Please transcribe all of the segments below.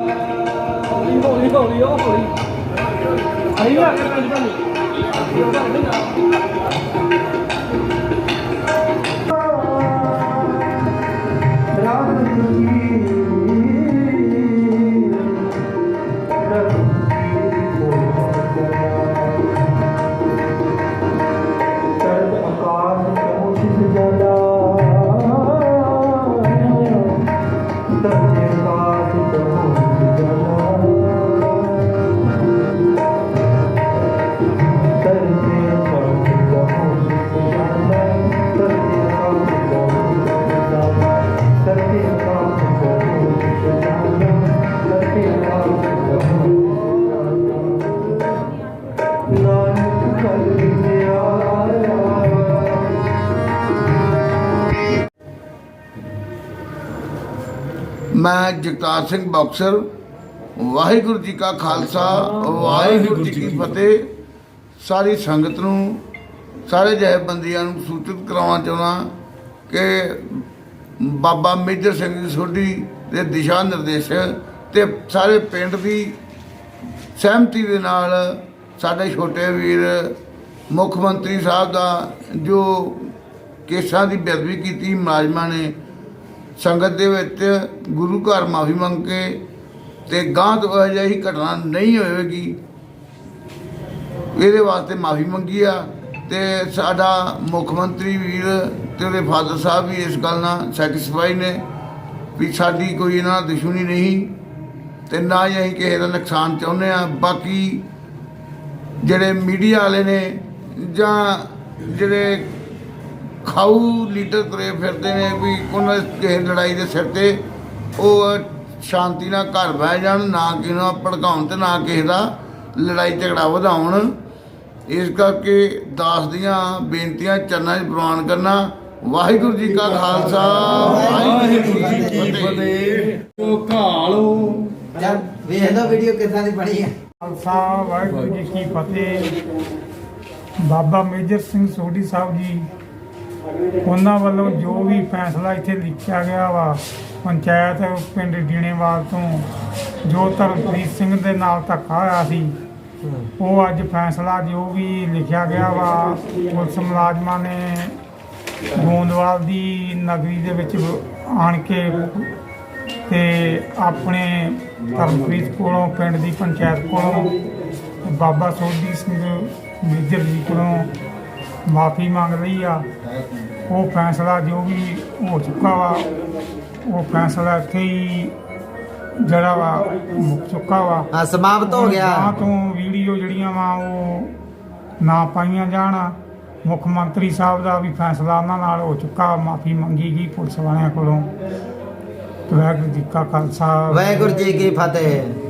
ਹੌਲੀ ਹੌਲੀ ਉਹ ਹੌਲੀ ਆਈ ਆ ਕੇ ਪੰਜ ਪੰਜ ਨਾਨਕ ਮੈਂ ਜਗਤਾਰ ਸਿੰਘ ਬਾਕਸਰ, ਵਾਹਿਗੁਰੂ ਜੀ ਕਾ ਖਾਲਸਾ, ਵਾਹਿਗੁਰੂ ਜੀ ਕੀ ਫਤਿਹ। ਸਾਰੀ ਸੰਗਤ ਨੂੰ, ਸਾਰੇ ਜਥੇਬੰਦੀਆਂ ਨੂੰ ਸੂਚਿਤ ਕਰਾਉਣਾ ਚਾਹੁੰਦਾ ਕਿ ਬਾਬਾ ਮੇਜਰ ਸਿੰਘ ਜੀ ਸੋਢੀ ਦੇ ਦਿਸ਼ਾ ਨਿਰਦੇਸ਼ ਤੇ ਸਾਰੇ ਪਿੰਡ ਦੀ ਸਹਿਮਤੀ ਦੇ ਨਾਲ ਸਾਡੇ ਛੋਟੇ ਵੀਰ ਮੁੱਖ ਮੰਤਰੀ ਸਾਹਿਬ ਦਾ ਜੋ ਕੇਸਾਂ ਦੀ ਬੇਅਦਬੀ ਕੀਤੀ ਮੁਲਾਜ਼ਮਾਂ ਨੇ ਸੰਗਤ ਦੇ ਵਿੱਚ ਗੁਰੂ ਘਰ ਮਾਫੀ ਮੰਗ ਕੇ ਤੇ ਗਾਂ ਤੋਂ ਅਜਿਹੀ ਘਟਨਾ ਨਹੀਂ ਹੋਵੇਗੀ। ਇਹਦੇ ਵਾਸਤੇ ਮਾਫੀ ਮੰਗੀ ਆ ਤੇ ਸਾਡਾ ਮੁੱਖ ਮੰਤਰੀ ਵੀਰ ਤੇ ਉਹਦੇ ਫਾਦਰ ਸਾਹਿਬ ਵੀ ਇਸ ਗੱਲ ਨਾਲ ਸੈਟੀਸਫਾਈ ਨੇ ਵੀ ਸਾਡੀ ਕੋਈ ਇਹਨਾਂ ਨਾਲ ਦੁਸ਼ਮਣੀ ਨਹੀਂ ਤੇ ਨਾ ਹੀ ਅਸੀਂ ਕਿਸੇ ਦਾ ਨੁਕਸਾਨ ਚਾਹੁੰਦੇ ਆ ਬਾਕੀ ਜਿਹੜੇ ਮੀਡੀਆ ਵਾਲੇ ਨੇ ਜਾਂ ਜਿਹੜੇ ਖਾਊ ਲੀਡਰ ਤੁਰੇ ਫਿਰਦੇ ਨੇ ਵੀ ਉਹਨਾਂ ਦੇ ਲੜਾਈ ਦੇ ਸਿਰ ਤੇ ਉਹ ਸ਼ਾਂਤੀ ਨਾਲ ਘਰ ਬਹਿ ਜਾਣ ਨਾ ਕਿਸੇ ਨੂੰ ਭੜਕਾਉਣ ਤੇ ਨਾ ਕਿਸੇ ਦਾ ਲੜਾਈ ਝਗੜਾ ਵਧਾਉਣ। ਇਸ ਕਰਕੇ ਦਾਸ ਦੀਆਂ ਬੇਨਤੀਆਂ ਚਰਨਾਂ 'ਚ ਪ੍ਰਵਾਨ ਕਰਨਾ। ਵਾਹਿਗੁਰੂ ਜੀ ਕਾ ਖਾਲਸਾ ਵਾਹਿਗੁਰੂ ਜੀ ਕੀ ਫਤਿਹ। ਉਹ ਘਾਲੋ। ਵੇਖ ਲਓ ਵੀਡੀਓ ਕਿੱਦਾਂ ਦੀ ਬਣੀ ਹੈ ਖਾਲਸਾ ਵਾਹਿਗੁਰੂ ਜੀ ਕੀ ਫਤਿਹ। ਬਾਬਾ ਮੇਜਰ ਸਿੰਘ ਸੋਢੀ ਸਾਹਿਬ ਜੀ ਉਹਨਾਂ ਵੱਲੋਂ ਜੋ ਵੀ ਫੈਸਲਾ ਇੱਥੇ ਲਿਖਿਆ ਗਿਆ ਵਾ, ਪੰਚਾਇਤ ਪਿੰਡ ਡੀਣੇਵਾਲ ਤੋਂ, ਜੋ ਧਰਮਪ੍ਰੀਤ ਸਿੰਘ ਦੇ ਨਾਲ ਧੱਕਾ ਹੋਇਆ ਸੀ, ਉਹ ਅੱਜ ਫੈਸਲਾ ਜੋ ਵੀ ਲਿਖਿਆ ਗਿਆ ਵਾ, ਪੁਲਿਸ ਮੁਲਾਜ਼ਮਾਂ ਨੇ ਗੋਂਦਵਾਲ ਦੀ ਨਗਰੀ ਦੇ ਵਿੱਚ ਆਣ ਕੇ ਤੇ ਆਪਣੇ ਧਰਮਪ੍ਰੀਤ ਕੋਲੋਂ, ਪਿੰਡ ਦੀ ਪੰਚਾਇਤ ਕੋਲੋਂ, ਬਾਬਾ ਸੋਢੀ ਸਿੰਘ ਮੇਜਰ ਜੀ ਕੋਲੋਂ ਮਾਫੀ ਮੰਗ ਲਈ ਆ। ਉਹ ਫੈਸਲਾ ਜੋ ਵੀ ਹੋ ਚੁੱਕਾ ਵਾ ਉਹ ਫੈਸਲਾ ਇੱਥੇ ਹੀ ਜਿਹੜਾ ਵਾ ਮੁੱਕ ਚੁੱਕਾ ਵਾ। ਹਾਂ ਸਮਾਪਤ ਹੋ ਨਾ ਗਿਆ। ਤੋਂ ਵੀਡੀਓ ਜਿਹੜੀਆਂ ਵਾ ਉਹ ਨਾ ਪਾਈਆਂ ਜਾਣ। ਮੁੱਖ ਮੰਤਰੀ ਸਾਹਿਬ ਦਾ ਵੀ ਫੈਸਲਾ ਉਹਨਾਂ ਨਾਲ ਹੋ ਚੁੱਕਾ। ਮਾਫੀ ਮੰਗੀ ਗਈ ਪੁਲਿਸ ਵਾਲਿਆਂ ਕੋਲੋਂ। ਵਾਹਿਗੁਰੂ ਜੀ ਕਾ ਖਾਲਸਾ। ਵਾਹਿਗੁਰੂ ਜੀ ਕੀ ਫਤਿਹ।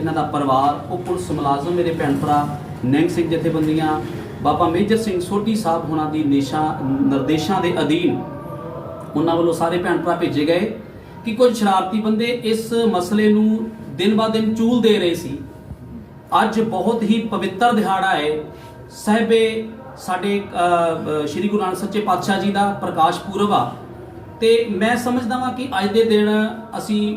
ਇਹਨਾਂ ਦਾ ਪਰਿਵਾਰ, ਉਹ ਪੁਲਿਸ ਮੁਲਾਜ਼ਮ ਮੇਰੇ ਭੈਣ ਭਰਾ ਨਿਹੰਗ ਸਿੰਘ ਜਥੇਬੰਦੀਆਂ, ਬਾਬਾ ਮੇਜਰ ਸਿੰਘ ਸੋਢੀ ਸਾਹਿਬ ਹੋਣਾ ਦੀ ਨਿਸ਼ਾ, ਨਿਰਦੇਸ਼ਾਂ ਦੇ ਅਧੀਨ ਉਹਨਾਂ ਵੱਲੋਂ ਸਾਰੇ ਭੈਣ ਭਰਾ ਭੇਜੇ ਗਏ ਕਿ ਕੁਝ ਸ਼ਰਾਰਤੀ ਬੰਦੇ ਇਸ ਮਸਲੇ ਨੂੰ ਦਿਨ ਬਾ ਦਿਨ ਚੂਲ ਦੇ ਰਹੇ ਸੀ। ਅੱਜ ਬਹੁਤ ਹੀ ਪਵਿੱਤਰ ਦਿਹਾੜਾ ਹੈ। ਸਹਿਬੇ ਸਾਡੇ ਸ਼੍ਰੀ ਗੁਰੂ ਨਾਨਕ ਸੱਚੇ ਪਾਤਸ਼ਾਹ ਜੀ ਦਾ ਪ੍ਰਕਾਸ਼ ਪੁਰਬ ਆ। ਤੇ ਮੈਂ ਸਮਝਦਾ ਵਾਂ ਕਿ ਅੱਜ ਦੇ ਦਿਨ ਅਸੀਂ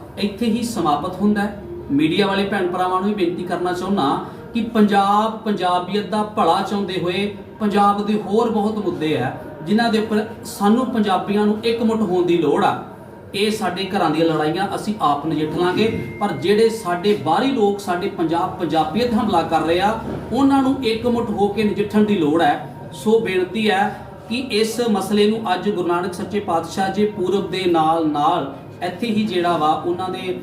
ਇੱਥੇ ਹੀ ਸਮਾਪਤ ਹੁੰਦਾ ਹੈ। ਮੀਡੀਆ ਵਾਲੇ ਭੈਣ ਭਰਾਵਾਂ ਨੂੰ ਵੀ ਬੇਨਤੀ ਕਰਨਾ ਚਾਹੁੰਦਾ ਕਿ ਪੰਜਾਬ ਪੰਜਾਬੀਅਤ ਦਾ ਭਲਾ ਚਾਹੁੰਦੇ ਹੋਏ ਪੰਜਾਬ ਦੇ ਹੋਰ ਬਹੁਤ ਮੁੱਦੇ ਆ, ਜਿਨ੍ਹਾਂ ਦੇ ਉੱਪਰ ਸਾਨੂੰ ਪੰਜਾਬੀਆਂ ਨੂੰ ਇਕਮੁੱਠ ਹੋਣ ਦੀ ਲੋੜ ਆ। ਇਹ ਸਾਡੇ ਘਰਾਂ ਦੀਆਂ ਲੜਾਈਆਂ ਅਸੀਂ ਆਪ ਨਜਿੱਠ ਲਾਂਗੇ, ਪਰ ਜਿਹੜੇ ਸਾਡੇ ਬਾਹਰੀ ਲੋਕ, ਸਾਡੇ ਪੰਜਾਬ ਪੰਜਾਬੀਅਤ ਹਮਲਾ ਕਰ ਰਹੇ ਆ, ਉਹਨਾਂ ਨੂੰ ਇਕਮੁੱਠ ਹੋ ਕੇ ਨਜਿੱਠਣ ਦੀ ਲੋੜ ਹੈ। ਸੋ ਬੇਨਤੀ ਹੈ ਕਿ ਇਸ ਮਸਲੇ ਨੂੰ ਅੱਜ ਗੁਰੂ ਨਾਨਕ ਸੱਚੇ ਪਾਤਸ਼ਾਹ ਜੀ ਪੂਰਬ ਦੇ ਨਾਲ ਨਾਲ ਇੱਥੇ ਹੀ ਜਿਹੜਾ ਵਾ ਉਹਨਾਂ ਦੇ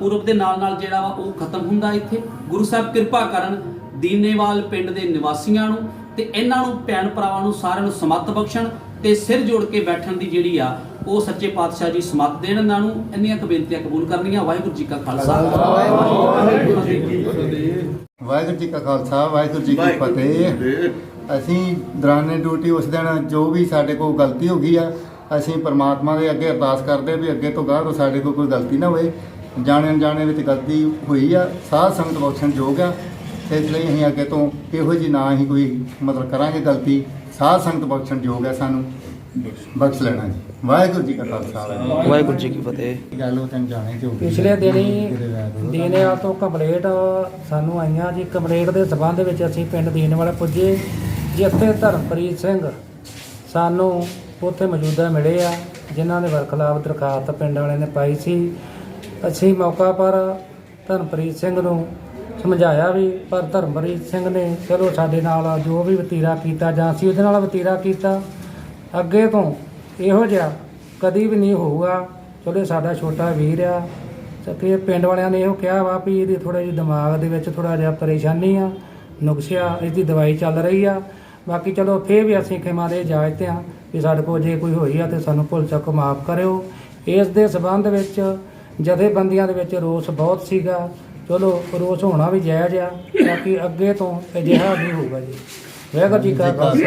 ਪੂਰਬ ਦੇ ਨਾਲ ਨਾਲ ਜਿਹੜਾ ਵਾ ਉਹ ਖਤਮ ਹੁੰਦਾ ਇੱਥੇ। ਗੁਰੂ ਸਾਹਿਬ ਕਿਰਪਾ ਕਰਨ ਦੀਨੇਵਾਲ ਪਿੰਡ ਦੇ ਨਿਵਾਸੀਆਂ ਨੂੰ ਤੇ ਇਹਨਾਂ ਨੂੰ ਭੈਣ ਭਰਾਵਾਂ ਨੂੰ ਸਾਰਿਆਂ ਨੂੰ ਸਮੱਤ ਬਖਸ਼ਣ ਤੇ ਸਿਰ ਜੋੜ ਕੇ ਬੈਠਣ ਦੀ ਜਿਹੜੀ ਆ ਉਹ ਸੱਚੇ ਪਾਤਸ਼ਾਹ ਜੀ ਸਮੱਤ ਦੇਣ ਇਹਨਾਂ ਨੂੰ। ਇੰਨੀਆਂ ਕੁ ਬੇਨਤੀਆਂ ਕਬੂਲ ਕਰਨੀਆਂ। ਵਾਹਿਗੁਰੂ ਜੀ ਕਾ ਖਾਲਸਾ। ਵਾਹਿਗੁਰੂ ਜੀ ਕੀ ਫਤਿਹ ਵਾਹਿਗੁਰੂ ਜੀ ਕਾ ਖਾਲਸਾ ਵਾਹਿਗੁਰੂ ਜੀ ਕੀ ਫਤਿਹ। ਅਸੀਂ ਦੌਰਾਨੇ ਡਿਊਟੀ ਉਸ ਦਿਨ ਜੋ ਵੀ ਸਾਡੇ ਕੋਲ ਗਲਤੀ ਹੋ ਗਈ ਆ ਅਸੀਂ ਪ੍ਰਮਾਤਮਾ ਦੇ ਅੱਗੇ ਅਰਦਾਸ ਕਰਦੇ ਵੀ ਅੱਗੇ ਤੋਂ ਗਾਹ ਤੋਂ ਸਾਡੇ ਕੋਲ ਕੋਈ ਗਲਤੀ ਨਾ ਹੋਵੇ। ਜਾਣੇ ਅਣਜਾਣੇ ਵਿੱਚ ਗਲਤੀ ਹੋਈ ਆ ਸਾਧ ਸੰਗਤ ਬਖਸ਼ਣ ਯੋਗ ਆ। ਤੇ ਇਸ ਲਈ ਅਸੀਂ ਅੱਗੇ ਤੋਂ ਇਹੋ ਜੀ ਨਾ ਹੀ ਕੋਈ ਮਤਲਬ ਕਰਾਂਗੇ ਗਲਤੀ। ਸਾਧ ਸੰਗਤ ਬਖਸ਼ਣ ਯੋਗ ਆ ਸਾਨੂੰ। ਬਖਸ਼ ਲੈਣਾ ਜੀ। ਵਾਹਿਗੁਰੂ ਜੀ ਕਾ ਖਾਲਸਾ। ਵਾਹਿਗੁਰੂ ਜੀ ਕੀ ਫਤਿਹ। ਗੱਲ ਉਹ ਤੈਨੂੰ ਜਾਣੇ ਗਈ। ਪਿਛਲੇ ਦਿਨੀ। ਦੀਨੇਵਾਲ ਤੋਂ ਕੰਪਲੇਂਟ ਸਾਨੂੰ ਆਈਆਂ ਜੀ। ਕੰਪਲੇਂਟ ਦੇ ਸਬੰਧ ਵਿੱਚ ਅਸੀਂ ਪਿੰਡ ਦੀਨੇਵਾਲ ਪੁੱਜੇ। ਜਿੱਥੇ ਧਰਮਪ੍ਰੀਤ ਸਿੰਘ ਸਾਨੂੰ ਉੱਥੇ ਮੌਜੂਦਾ ਮਿਲੇ ਆ, ਜਿਨ੍ਹਾਂ ਦੇ ਵਰਖਲਾਫ ਦਰਖਾਸਤ ਪਿੰਡ ਵਾਲਿਆਂ ਨੇ ਪਾਈ ਸੀ। ਅਸੀਂ ਮੌਕਾ ਪਰ ਧਰਮਪ੍ਰੀਤ ਸਿੰਘ ਨੂੰ ਸਮਝਾਇਆ ਵੀ, ਪਰ ਧਰਮਪ੍ਰੀਤ ਸਿੰਘ ਨੇ, ਚਲੋ ਸਾਡੇ ਨਾਲ ਜੋ ਵੀ ਵਤੀਰਾ ਕੀਤਾ, ਜਾਂ ਅਸੀਂ ਉਹਦੇ ਨਾਲ ਵਤੀਰਾ ਕੀਤਾ, ਅੱਗੇ ਤੋਂ ਇਹੋ ਜਿਹਾ ਕਦੀ ਵੀ ਨਹੀਂ ਹੋਊਗਾ। ਚਲੋ, ਇਹ ਸਾਡਾ ਛੋਟਾ ਵੀਰ ਆ। ਤੇ ਕਿ ਪਿੰਡ ਵਾਲਿਆਂ ਨੇ ਇਹੋ ਕਿਹਾ ਵਾ ਵੀ ਇਹਦੀ ਥੋੜਾ ਜਿਹਾ ਦਿਮਾਗ ਦੇ ਵਿੱਚ ਥੋੜਾ ਜਿਹਾ ਪਰੇਸ਼ਾਨੀ ਆ, ਨੁਕਸਿਆ, ਇਹਦੀ ਦਵਾਈ ਚੱਲ ਰਹੀ ਆ। ਬਾਕੀ ਚਲੋ ਫੇਰ ਵੀ ਅਸੀਂ ਖਿਮਾ ਦੇ ਇਜਾਜ਼ਤ ਆ ਵੀ ਸਾਡੇ ਕੋਲ ਜੇ ਕੋਈ ਹੋਈ ਆ ਤੇ ਸਾਨੂੰ ਭੁੱਲ ਚੱਕ ਮਾਫ ਕਰਿਓ। ਇਸ ਦੇ ਸਬੰਧ ਵਿੱਚ ਜਥੇਬੰਦੀਆਂ ਦੇ ਵਿੱਚ ਰੋਸ ਬਹੁਤ ਸੀਗਾ। ਚਲੋ ਰੋਸ ਹੋਣਾ ਵੀ ਜਾਇਜ਼ ਆ, ਬਾਕੀ ਅੱਗੇ ਤੋਂ ਅਜਿਹਾ ਨਹੀਂ ਹੋਊਗਾ ਜੀ। ਵਾਹਿਗੁਰੂ ਜੀ ਕਾ ਖਾਲਸਾ।